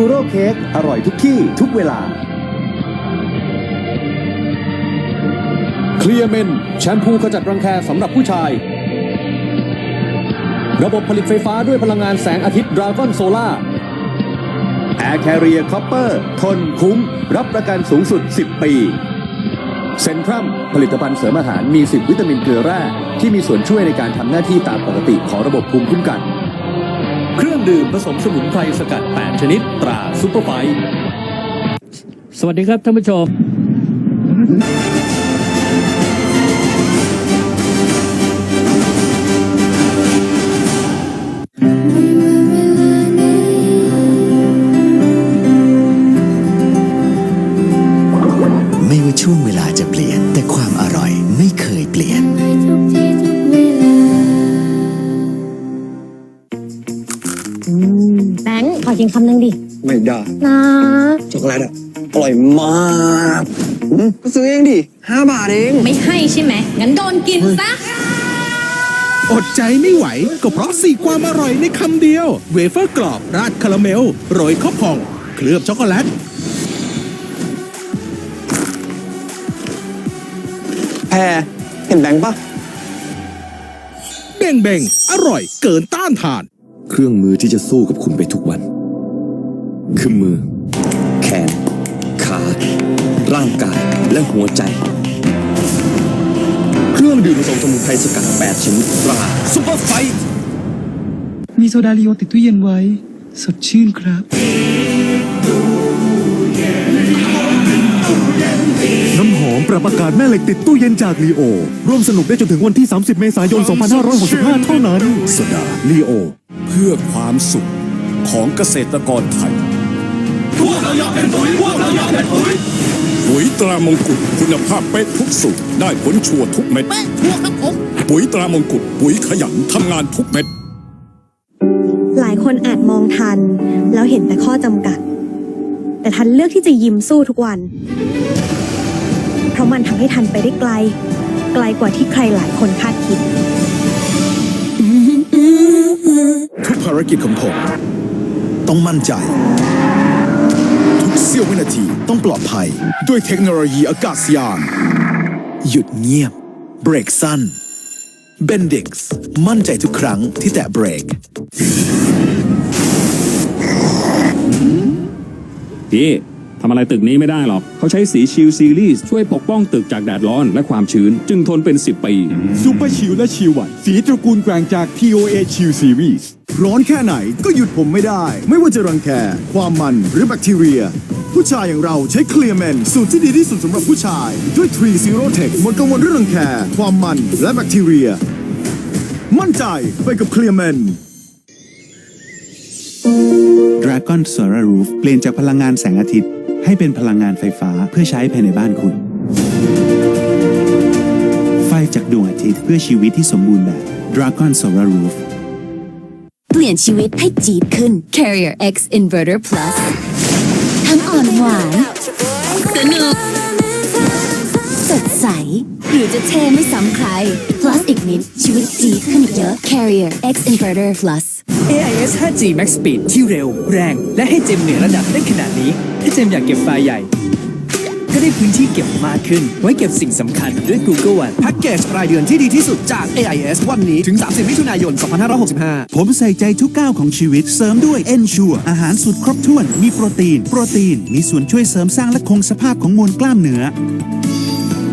ยูโรเค้กอร่อยทุกที่ทุกเวลา เคลียร์เมนแชมพูขจัดรังแคสำหรับผู้ชาย ระบบผลิตไฟฟ้าด้วยพลังงานแสงอาทิตย์ดราก้อนโซล่า Air Carrier Copper ทนคุ้ม รับประกันสูงสุด 10 ปีเซนทรัมผลิตภัณฑ์เสริมอาหารมี 10 วิตามินเกลือแร่ที่มีส่วนช่วยในการทำหน้าที่ตามปกติของระบบภูมิคุ้มกัน รื่องดื่มผสมสมุนไพรสกัด 8 ชนิดตราซุปเปอร์ไฟ สวัสดีครับท่านผู้ชมำหนึ่งดิ ไม่ได้นะช็อกโกแลตอะอร่อยมากอืมก็ซื้อเองดิห้าบาทเองไม่ให้ใช่ไหม งั้นโดนกินซะ อดใจไม่ไหว ก็เพราะสี่ความอร่อยในคำเดียว เวเฟอร์กรอบราดคาราเมล โรยข้าวพอง เคลือบช็อกโกแลต แพรเห็นแบงค์ปะเบ่งเบ่งอร่อยเกินต้านทาน เครื่องมือที่จะสู้กับคุณไปทุกวัน คือมือ แขน ขา ร่างกาย และหัวใจ เครื่องดื่มผสมสมุนไพรสกัด8ชนิดตราซุปเปอร์ไฟท์มีโซดาลีโอติดตู้เย็นไว้ สดชื่นครับน้ำหอมปรับอากาศแม่เหล็กติดตู้เย็นจากลีโอ ร่วมสนุกได้จนถึงวันที่ 30 เมษายน 2565 เท่านั้น สดาลีโอ เพื่อความสุขของเกษตรกรไทย พวกเราอยากเป็นปุ๋ยพวกเราอยากเป็นปุ๋ยปุ๋ยตรามงกุฎคุณภาพเป๊ะทุกสูตรได้ผลชัวร์ทุกเม็ดเป๊ะชัวครับผมปุ๋ยตรามงกุฎปุ๋ยขยันทำงานทุกเม็ด หลายคนอาจมองทัน แล้วเห็นแต่ข้อจำกัด แต่ทันเลือกที่จะยิ้มสู้ทุกวัน เพราะมันทำให้ทันไปได้ไกล ไกลกว่าที่ใครหลายคนคาดคิด ทุกภารกิจของผม ต้องมั่นใจ ทุกเสี้ยววินาทีต้องปลอดภัย ด้วยเทคโนโลยีอากาศยาน หยุดเงียบ เบรกสั้นเบนดิกส์มั่นใจทุกครั้งที่แตะเบรก พี่ ทำอะไรตึกนี้ไม่ได้หรอก เขาใช้สีชิลซีรีส์ช่วยปกป้องตึกจากแดดร้อนและความชื้น จึงทนเป็น 10 ปี ซูเปอร์ชิลและชิลวันสีตระกูลแกร่งจาก TOA ชิลซีรีส์ร้อนแค่ไหนก็หยุดผมไม่ได้ ไม่ว่าจะรังแค ความมันหรือแบคทีเรีย ผู้ชายอย่างเราใช้เคลียร์แมนสูตรที่ดีที่สุดสำหรับผู้ชาย ด้วย 3 Zero Tech หมดกังวลเรื่องรังแค ความมันและแบคทีเรีย มั่นใจไปกับเคลียร์แมน Dragon Solar Roof เปลี่ยนจากพลังงานแสงอาทิตย์ ให้เป็นพลังงานไฟฟ้าเพื่อใช้ภายในบ้านคุณ ไฟจากดวงอาทิตย์เพื่อชีวิตที่สมบูรณ์แบบ Dragon Solar Roof เปลี่ยนชีวิตให้จี๊ดขึ้น Carrier X Inverter Plus ทั้งอ่อนหวานสนุกสดใส หรือจะเท่ไม่ซ้ำใคร Plus อีกนิด ชีวิตจี๊ดขึ้นอีกเยอะ Carrier X Inverter Plus AIS 5G Max Speed ที่เร็ว แรง และให้เจมเหนือระดับได้ขนาดนี้ ถ้าเจมอยากเก็บไฟล์ใหญ่ ก็ได้พื้นที่เก็บมากขึ้น ไว้เก็บสิ่งสำคัญด้วย Google One แพ็กเกจรายเดือนที่ดีที่สุดจาก AIS วันนี้ถึง 30 มิถุนายน 2565 ผมใส่ใจทุกก้าวของชีวิต เสริมด้วย Ensure อาหารสูตรครบถ้วน มีโปรตีน โปรตีน มีส่วนช่วยเสริมสร้างและคงสภาพของมวลกล้ามเนื้อ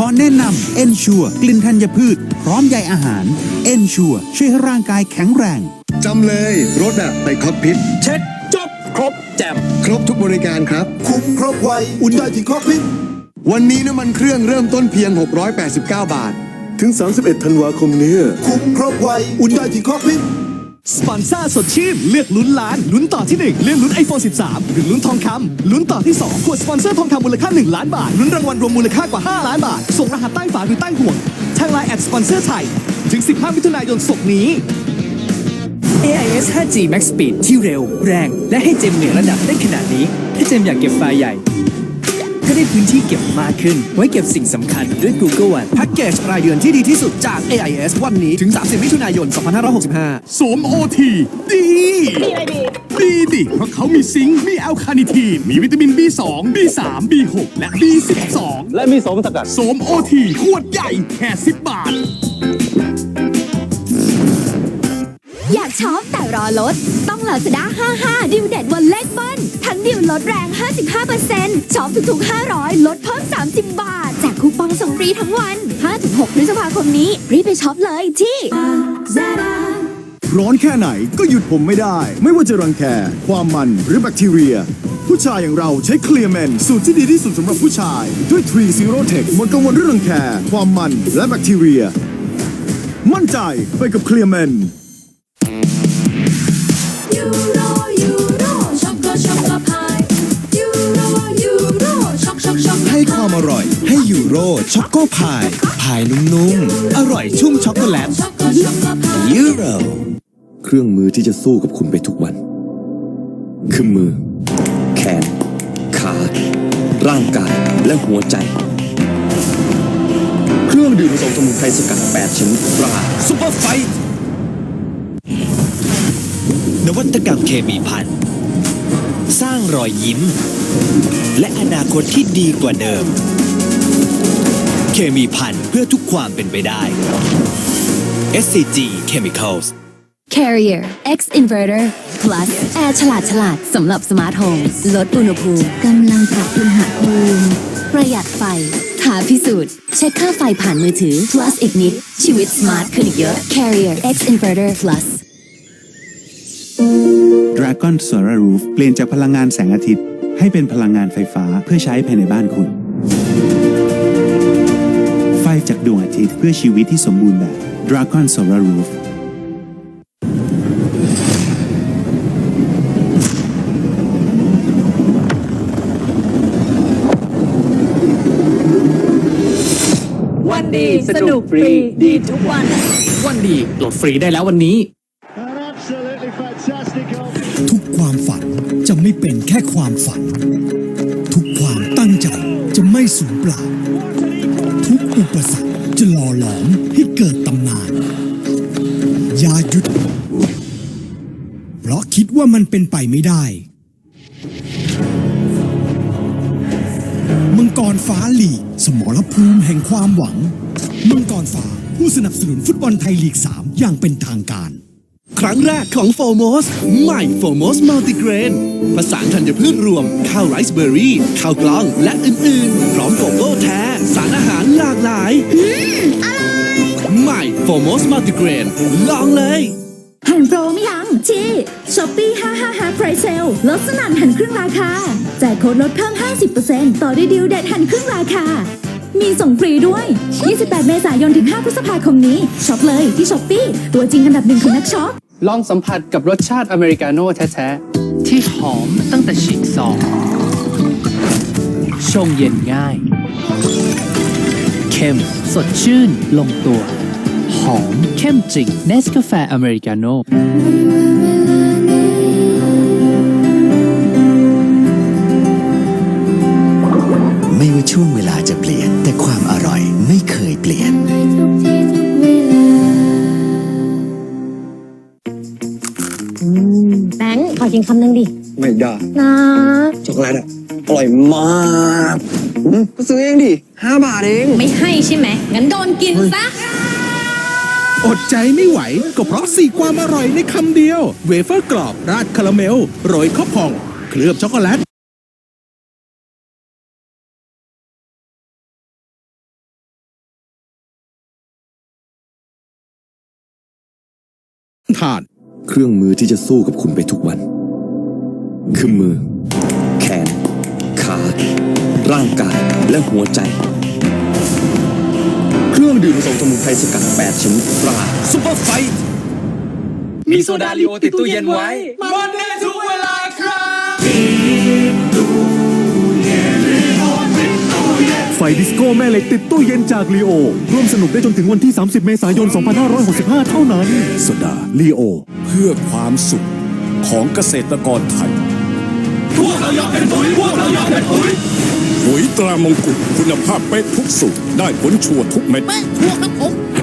ขอแนะนำ Ensure กลิ่นธัญพืช พร้อมใยอาหาร Ensure ช่วยให้ร่างกายแข็งแรงจำเลยรถอะในคอกพิษเช็ดจบครบแจมครบทุกบริการครับ คุ้มครบไวอุ่นได้ถึงคอกพิษวันนี้น้ำมันเครื่องเริ่มต้นเพียง 689 บาท ถึง 31 ธันวาคมนี้ คุ้มครบไวอุ่นได้ถึงคอกพิษ สปอนซ่าสดชื่นเลือกลุ้นล้าน ลุ้นต่อที่ 1 เลือกลุ้น iPhone 13 หรือลุ้นทองคำลุ้นต่อที่2กดสปอนเซอร์ทองคำมูลค่า 1 ล้านบาท ลุ้นรางวัลรวมมูลค่ากว่า 5 ล้านบาท ส่งรหัสใต้ฝาหรือใต้ห่วง ทางไลน์แอดสปอนเซอร์ไทย ถึง 15 มิถุนายนศกนี้ AIS 5G Max Speed ที่เร็ว แรง และให้เจมเหนือระดับได้ขนาดนี้ ถ้าเจมอยากเก็บไฟล์ใหญ่ ได้ได้พื้นที่เก็บมากขึ้น ไว้เก็บสิ่งสำคัญด้วย Google One แพ็กเกจรายเดือนที่ดีที่สุดจาก AIS วันนี้ถึง 30 มิถุนายน 2565 สวมโอทีดีดีดิ เพราะเขามีซิงค์มีแอลคาเนิทีน มีวิตามิน B2 B3 B6 และ B12 และมีสมสกัดสวมโอทีขวดใหญ่แค่10 บาท อยากช็อปแต่รอลด ต้องลาซาด้า55ดิวเด็ดวันเลขเบิ้ล ทั้งดิวลดแรง 55%ช็อปทุกๆ 500 ลดเพิ่ม 30 บาทจากคูปองส่งฟรีทั้งวัน 5-6 พฤษภาคมนี้ รีบไปช็อปเลยที่ Zara ร้อนแค่ไหนก็หยุดผมไม่ได้ ไม่ว่าจะรังแค ความมันหรือแบคทีเรีย ผู้ชายอย่างเราใช้เคลียร์แมนสูตรที่ดีที่สุดสำหรับผู้ชาย ด้วย3 Zero Tech หมดกังวลเรื่องรังแค ความมันและแบคทีเรีย มั่นใจไปกับเคลียร์แมน ร่อย ให้ยูโรช็อกโกพายพายนุ่มๆ อร่อยชุ่มช็อกโกแลตช็อกโกช็อกโกพายยูโรเครื่องมือที่จะสู้กับคุณไปทุกวัน คือมือ แขน ขา ร่างกาย และหัวใจ เครื่องดื่มผสมสมุนไพรสกัด 8 ชนิดตราซุปเปอร์ไฟท์นวัตกรรมเคมีพัน สร้างรอยยิ้ม และอนาคตที่ดีกว่าเดิม เคมีพันเพื่อทุกความเป็นไปได้ SCG Chemicals Carrier X Inverter Plus แอร์ฉลาดฉลาดสำหรับสมาร์ทโฮมลดอุณหภูมิกำลังปรับอุณหภูมิประหยัดไฟท้าพิสูจน์ เช็คค่าไฟผ่านมือถือ Plus อีกนิด ชีวิตสมาร์ทขึ้นอีกเยอะ Carrier X Inverter Plus Dragon Solar Roof เปลี่ยนจากพลังงานแสงอาทิตย์ ให้เป็นพลังงานไฟฟ้าเพื่อใช้ภายในบ้านคุณ ไฟจากดวงอาทิตย์เพื่อชีวิตที่สมบูรณ์แบบ Dragon Solar Roof วันดี สนุกฟรี ดีทุกวัน วันดีโหลดฟรีได้แล้ววันนี้ เป็นแค่ความฝัน ทุกความตั้งใจจะไม่สูญเปล่า ทุกอุปสรรคจะหล่อหลอมให้เกิดตำนานอย่าหยุด เพราะคิดว่ามันเป็นไปไม่ได้ มังกรฟ้าหลีกสมรภูมิแห่งความหวัง มังกรฟ้าผู้สนับสนุนฟุตบอลไทยลีก 3 อย่างเป็นทางการ ครั้งแรกของโฟโมสใหม่โฟโมสมัลติเกรนผสานธัญพืชรวม ข้าวไรซ์เบอร์รี่ ข้าวกล้องและอื่น ๆ พร้อมโกโก้แท้ สารอาหารหลากหลายใหม่โฟโมสมัลติเกรนลองเลยหันโปรไม่ยังที่ช้อปปี้555 Price Sale ลดสนั่นหันครึ่งราคาแจกโค้ดลดเพิ่ม 50%ต่อด้วยดิวเด็ดหันครึ่งราคา มีส่งฟรีด้วย 28 เมษายนถึง 5 พฤษภาคมนี้ช็อปเลยที่ช้อปปี้ตัวจริงอันดับหนึ่งของนักช็อป ลองสัมผัสกับรสชาติอเมริกาโน่แท้ๆ ที่หอมตั้งแต่ฉีกซองชงเย็นง่าย เข้มสดชื่นลงตัว หอมเข้มจริงเนสกาแฟอเมริกาโน่ไม่ว่าช่วงเวลาจะเปลี่ยนแต่ความอร่อย กินคำหนึ่งดิ ไม่ได้นะช็อกโกแลตอะอร่อยมากอืมก็ซื้อเองดิห้าบาทเอง ไม่ให้ใช่ไหม งั้นโดนกินซะ อดใจไม่ไหว ก็เพราะสี่ความอร่อยในคำเดียว เวเฟอร์กรอบ ราดคาราเมล โรยข้าวพอง เคลือบช็อกโกแลตทาน เครื่องมือที่จะสู้กับคุณไปทุกวัน คือมือ แขน ขา ร่างกายและหัวใจ เครื่องดื่มผสมสมุนไพรสกัด8ชนิดตราซุปเปอร์ไฟท์มีโซดาลิโอติดตู้เย็นไว้ มันได้ทุกเวลาครับไฟดิสโก้แม่เหล็กติดตู้เย็นจากลีโอ ร่วมสนุกได้จนถึงวันที่ 30 เมษายน 2565 เท่านั้นโซดาลีโอ เพื่อความสุขของเกษตรกรไทย พวกเราอยากเป็นปุ๋ยพวกเราอยากเป็นปุ๋ยปุ๋ยตรามงกุฎคุณภาพเป๊ะทุกสูตรได้ผลชัวร์ทุกเม็ด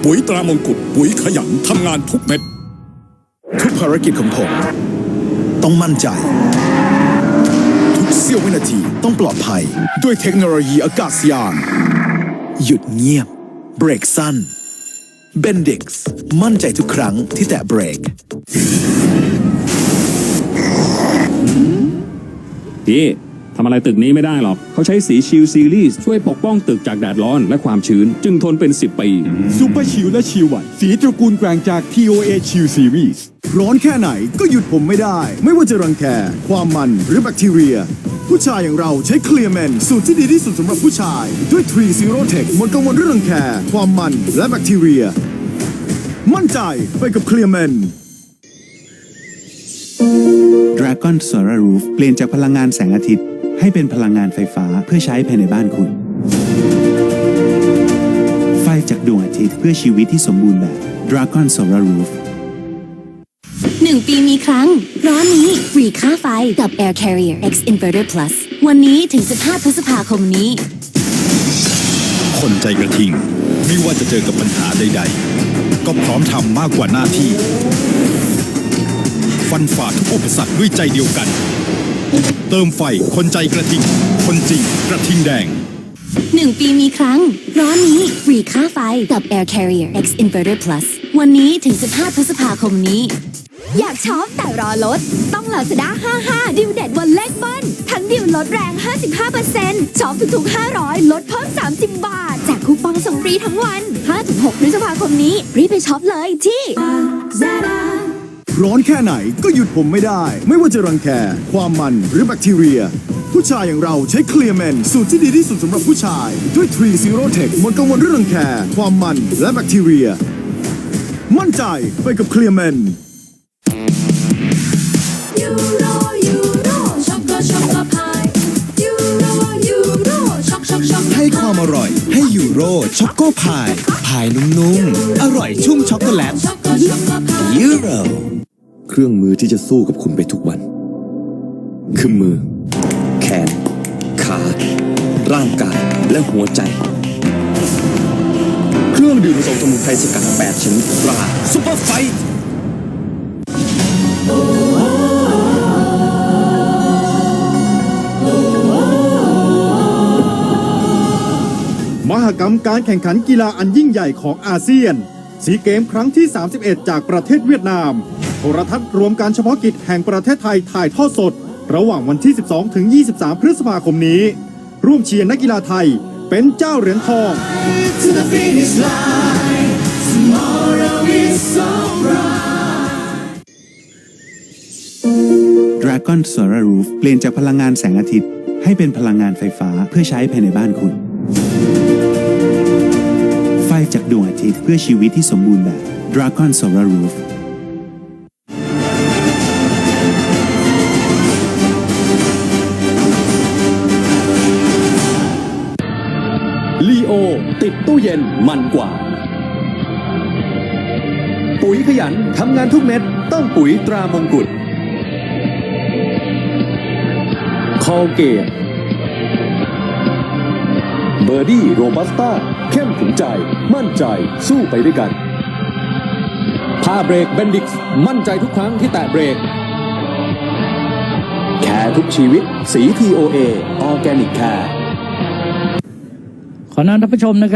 ปุ๋ยตรามงกุฎปุ๋ยขยันทำงานทุกเม็ด ทุกภารกิจของผม ต้องมั่นใจ ทุกเสี้ยววินาทีต้องปลอดภัย ด้วยเทคโนโลยีอากาศยาน หยุดเงียบ เบรกสั้น Bendix มั่นใจทุกครั้งที่แตะเบรก พี่ทำอะไรตึกนี้ไม่ได้หรอก เขาใช้สีชิลซีรีส์ช่วยปกป้องตึกจากแดดร้อนและความชื้น จึงทนเป็น 10 ปี ซูเปอร์ชิลและชิลวันสีตระกูลแกร่งจาก TOA ชิลซีรีส์ร้อนแค่ไหนก็หยุดผมไม่ได้ ไม่ว่าจะรังแค ความมันหรือแบคทีเรีย ผู้ชายอย่างเราใช้เคลียร์แมนสูตรที่ดีที่สุดสำหรับผู้ชาย ด้วย 3 Zero Tech หมดกังวลเรื่องรังแค ความมันและแบคทีเรีย มั่นใจไปกับเคลียร์แมน Dragon Solar Roof เปลี่ยนจากพลังงานแสงอาทิตย์ ให้เป็นพลังงานไฟฟ้าเพื่อใช้ภายในบ้านคุณ ไฟจากดวงอาทิตย์เพื่อชีวิตที่สมบูรณ์แบบ Dragon Solar Roof หนึ่งปีมีครั้ง ร้อนนี้ฟรีค่าไฟกับ Air Carrier X Inverter Plus วันนี้ถึง 15 พฤษภาคมนี้ คนใจกระทิง ไม่ว่าจะเจอกับปัญหาใด ๆ ก็พร้อมทำมากกว่าหน้าที่ ฟันฝ่าทุกอุปสรรคด้วยใจเดียวกัน เติมไฟคนใจกระทิง คนจริงกระทิงแดงหนึ่งปีมีครั้ง ร้อนนี้ฟรีค่าไฟกับ Air Carrier X Inverter Plus วันนี้ถึง 15 พฤษภาคมนี้ อยากช็อปแต่รอลด ต้องลาซาด้า55 ดิวเด็ดวันเลขเบิ้ลทั้งดิวลดแรง 55%ช็อปทุกๆ 500 ลดเพิ่ม 30 บาท แจกคูปองส่งฟรีทั้งวัน 5-6 พฤษภาคมนี้ รีบไปช็อปเลยที่ ร้อนแค่ไหนก็หยุดผมไม่ได้ ไม่ว่าจะรังแค ความมันหรือแบคทีเรีย ผู้ชายอย่างเราใช้เคลียร์แมนสูตรที่ดีที่สุดสำหรับผู้ชาย ด้วย3 Zero Tech หมดกังวลเรื่องรังแค ความมันและแบคทีเรีย มั่นใจไปกับเคลียร์แมนยูโรยูโรช็อกโกช็อกโกพายยูโรยูโรช็อกช็อกช็อกให้ความอร่อยให้ยูโรช็อกโกพายพายนุ่มๆ อร่อยชุ่มช็อกโกแลตช็อกโกช็อกโกพาย ยูโร เครื่องมือที่จะสู้กับคุณไปทุกวัน คือมือ แขน ขา ร่างกาย และหัวใจ เครื่องดื่มผสมสมุนไพรสกัด8ชนิดตราซุปเปอร์ไฟท์มหกรรมการแข่งขันกีฬาอันยิ่งใหญ่ของอาเซียน สีเกมครั้งที่ 31 จากประเทศเวียดนาม ทรทัศน์รวมการเฉพาะกิจแห่งประเทศไทยถ่ายทอดสด ระหว่างวันที่ 12 ถึง 23 พฤษภาคมนี้ ร่วมเชียร์นักกีฬาไทยเป็นเจ้าเหรียญทอง Dragon Solar Roof เปลี่ยนจากพลังงานแสงอาทิตย์ ให้เป็นพลังงานไฟฟ้าเพื่อใช้ภายในบ้านคุณ ไฟจากดวงอาทิตย์เพื่อชีวิตที่สมบูรณ์แบบ Dragon Solar Roof โอ ติดตู้เย็นมันกว่า ปุ๋ยขยันทำงานทุกเม็ด ต้องปุ๋ยตรามงกุฎคอเกตเบอร์ดี้โรบัสต้าเข้มถึงใจ มั่นใจสู้ไปด้วยกันผ้าเบรกเบนดิกมั่นใจทุกครั้งที่แตะเบรก แคร์ทุกชีวิต สี TOA ออร์แกนิกแคร์ ขอนำท่านผู้ชมนะครับ